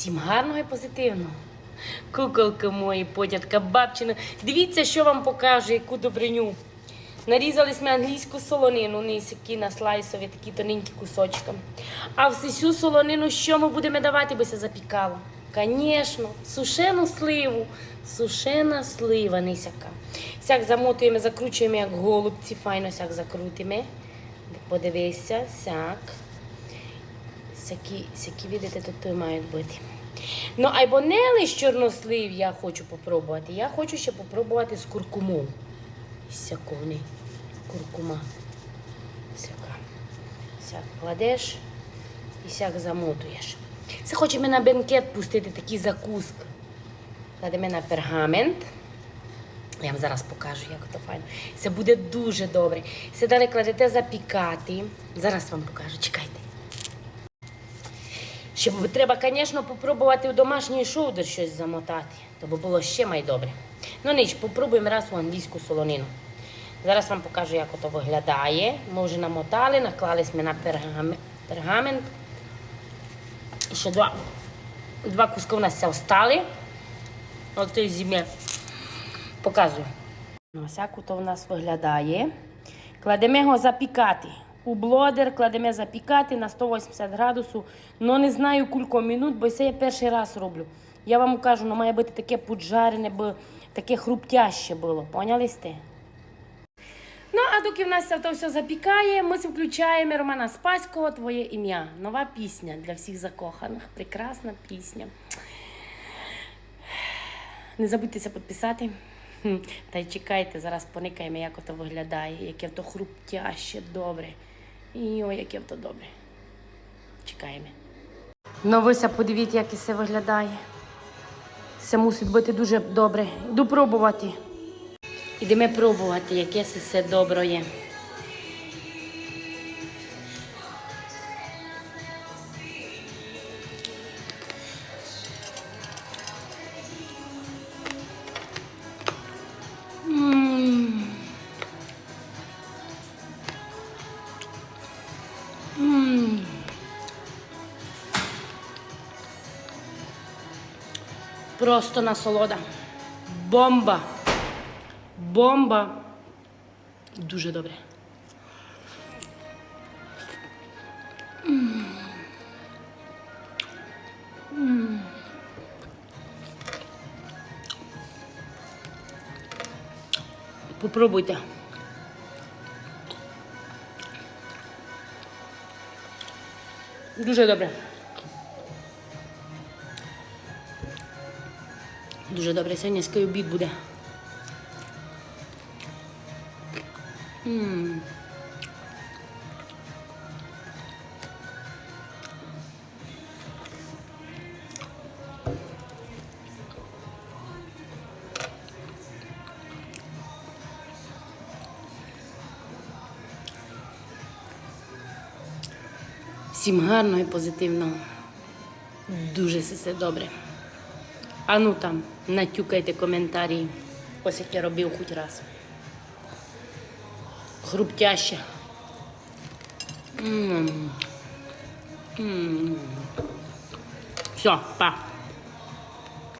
Всім гарного і позитивного. Куколки мої, потятка, бабчина. Дивіться, що вам покажу, яку добриню. Нарізали ми англійську солонину, низькі на слайсові, такі тоненькі кусочки. А всю солонину що ми будемо давати, би се запікало? Звісно, сушену сливу, сушена слива нисяка. Сяк замотуємо, закручуємо, як голубці, файно сяк закрутимо. Подивися, сяк. Всякі, всякі видите, тут мають бути. Ну, або не лише чорнослив я хочу попробувати. Я хочу ще попробувати з куркумою. Сяковни. Куркума. Сяка. Сяк кладеш і сяк замотуєш. Це хочемо на бенкет пустити такі закуски. Кладемо на пергамент. Я вам зараз покажу, як то файно. Це буде дуже добре. Це далі кладете запікати. Зараз вам покажу, чекайте. Ще треба, звісно, попробувати у домашній шоудер щось замотати, то би було ще майдобре. Ну ніч, попробуємо раз у англійську солонину. Зараз вам покажу, як ото виглядає. Ми вже намотали, наклали ми на пергам- пергамент. І ще два, два куски у нас все встали. От той зім'я. Показую. Ну, ось як то у нас виглядає. Кладемо його запікати. У блодер кладемо запікати на 180 градусів. Ну не знаю кілька минут, бо це я перший раз роблю. Я вам кажу, ну має бути таке поджарене, бо таке хруптяще було. Поняли сте? Ну, а доки в нас це все запікає, ми включаємо Романа Спаського Твоє ім'я. Нова пісня для всіх закоханих. Прекрасна пісня. Не забудьтеся підписати. Та й чекайте, зараз поникаємо, як ото виглядає, яке то хруптяще добре. І ой, яке то добре. Чекаємо. Ну, ви ся подивіть, як це виглядає. Це мусить бути дуже добре. Йду пробувати. Ідемо пробувати, яке це все добре є. Просто насолода. Бомба. Бомба. Дуже добре. Попробуйте. Дуже добре. Дуже добре. Сьогодні ский обід буде. М. Всім гарно і позитивно. Дуже все добре. А ну там, натюкайте коментарі. Ось як я робив хоч раз. Хруптяще. М. М. Все, па.